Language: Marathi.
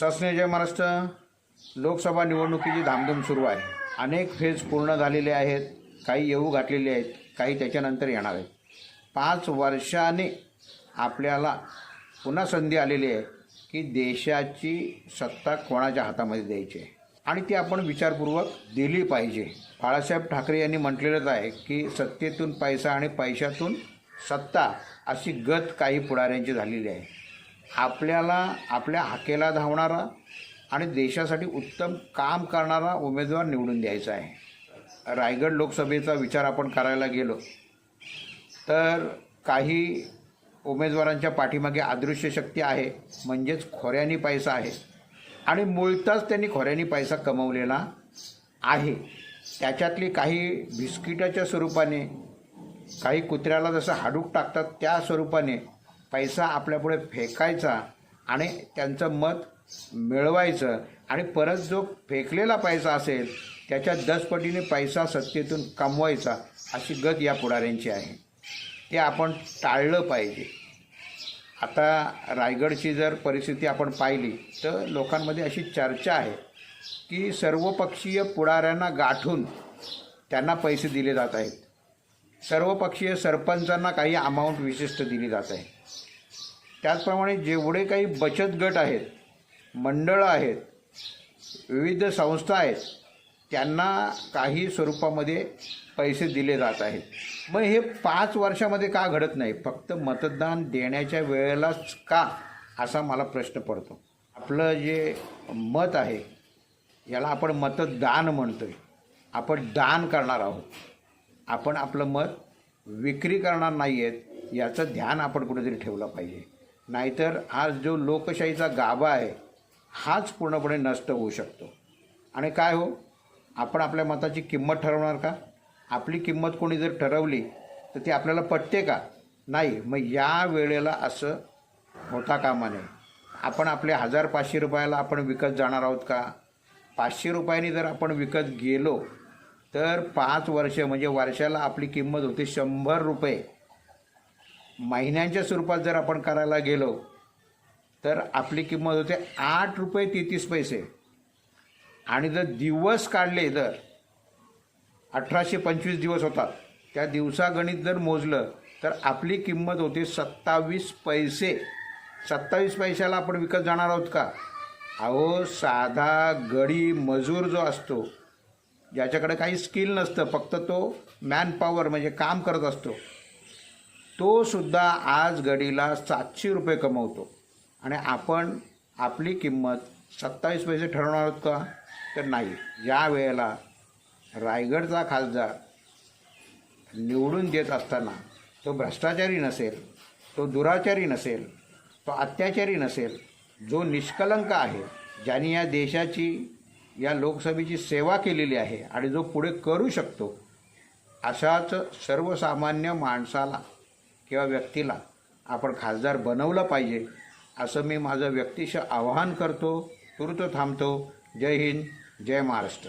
शासनीय जय महाराष्ट्र. लोकसभा निवडणुकीची धामधूम सुरू आहे. अनेक फेज पूर्ण झालेले आहेत. काही येऊ घातलेले आहेत. काही त्याच्यानंतर येणार आहेत. पाच वर्षाने आपल्याला पुन्हा संधी आलेली आहे की देशाची सत्ता कोणाच्या हातामध्ये द्यायची आहे? आणि ती आपण विचारपूर्वक दिली पाहिजे. बाळासाहेब ठाकरे यांनी म्हटलेलंच आहे की सत्तेतून पैसा आणि पैशातून सत्ता अशी गत काही पुढाऱ्यांची झालेली आहे. आपल्याला आपल्या हाकेला धावणारा आणि देशासाठी उत्तम काम करणारा उमेदवार निवडून द्यायचा आहे. रायगड लोकसभेचा विचार आपण करायला गेलो तर काही उमेदवारांच्या पाठीमागे अदृश्य शक्ती आहे म्हणजेच खोऱ्यानी पैसा आहे. आणि मुळताच त्यांनी खोऱ्यानी पैसा कमवलेला आहे. त्याच्यातली काही बिस्किटाच्या स्वरूपाने काही कुत्र्याला जसं हाडूक टाकतात त्या स्वरूपाने पैसा आपल्यापुढे फेकायचा आणि त्यांचं मत मिळवायचं आणि परत जो फेकलेला पैसा असेल त्याच्या दसपटीने पैसा सत्तेतून कमवायचा अशी गत या पुढाऱ्यांची आहे. ते आपण टाळलं पाहिजे. आता रायगडची जर परिस्थिती आपण पाहिली तर लोकांमध्ये अशी चर्चा आहे की सर्वपक्षीय पुढाऱ्यांना गाठून त्यांना पैसे दिले जात आहेत. सर्वपक्षीय सरपंचांना काही अमाऊंट विशिष्ट दिली जात आहे. त्याचप्रमाणे जेवढे काही बचत गट आहेत मंडळं आहेत विविध संस्था आहेत त्यांना काही स्वरूपामध्ये पैसे दिले जात आहेत. मग हे पाच वर्षामध्ये का घडत नाही? फक्त मतदान देण्याच्या वेळेलाच का? असा मला प्रश्न पडतो. आपलं जे मत आहे याला आपण मतदान म्हणतो आहे आपण दान करणार आहोत. आपण आपलं मत विक्री करणार नाही आहेत याचं ध्यान आपण कुठेतरी ठेवलं पाहिजे. नाहीतर आज जो लोकशाहीचा गाभा आहे हाच पूर्णपणे नष्ट होऊ शकतो. आणि काय हो? आपण आपल्या मताची किंमत ठरवणार का? आपली किंमत कोणी जर ठरवली तर ती आपल्याला पटते का? नाही मग या वेळेला असं होता कामा नये. आपण आपले हजार पाचशे रुपयाला आपण विकत जाणार आहोत का? पाचशे रुपयांनी जर आपण विकत गेलो तर पाच वर्ष म्हणजे वर्षाला आपली किंमत होती शंभर रुपये. महिन्यांच्या स्वरूपात जर आपण करायला गेलो तर आपली किंमत होते आठ रुपये तेहतीस पैसे. आणि जर दिवस काढले तर अठराशे पंचवीस दिवस होतात. त्या दिवसागणित जर मोजलं तर आपली किंमत होती सत्तावीस पैसे. सत्तावीस पैशाला आपण विकत जाणार आहोत का? अहो साधा गडी मजूर जो असतो ज्याच्याकडे काही स्किल नसतं फक्त तो मॅन पॉवर म्हणजे काम करत असतो. तो सुद्धा आज गडीला सातशे रुपये कमवतो. आणि आपण आपली किंमत सत्तावीस पैसे ठरवणार आहोत का? तर नाही. या वेळेला रायगडचा खासदार निवडून देत असताना तो भ्रष्टाचारी नसेल तो दुराचारी नसेल तो अत्याचारी नसेल जो निष्कलंक आहे ज्याने या देशाची या लोकसभेची सेवा केलेली आहे आणि जो पुढे करू शकतो अशाच सर्वसामान्य माणसाला किंवा व्यक्तीला आपण खासदार बनवलं पाहिजे असं मी माझं व्यक्तिशः आवाहन करतो. तुर्त थांबतो. जय हिंद. जय महाराष्ट्र.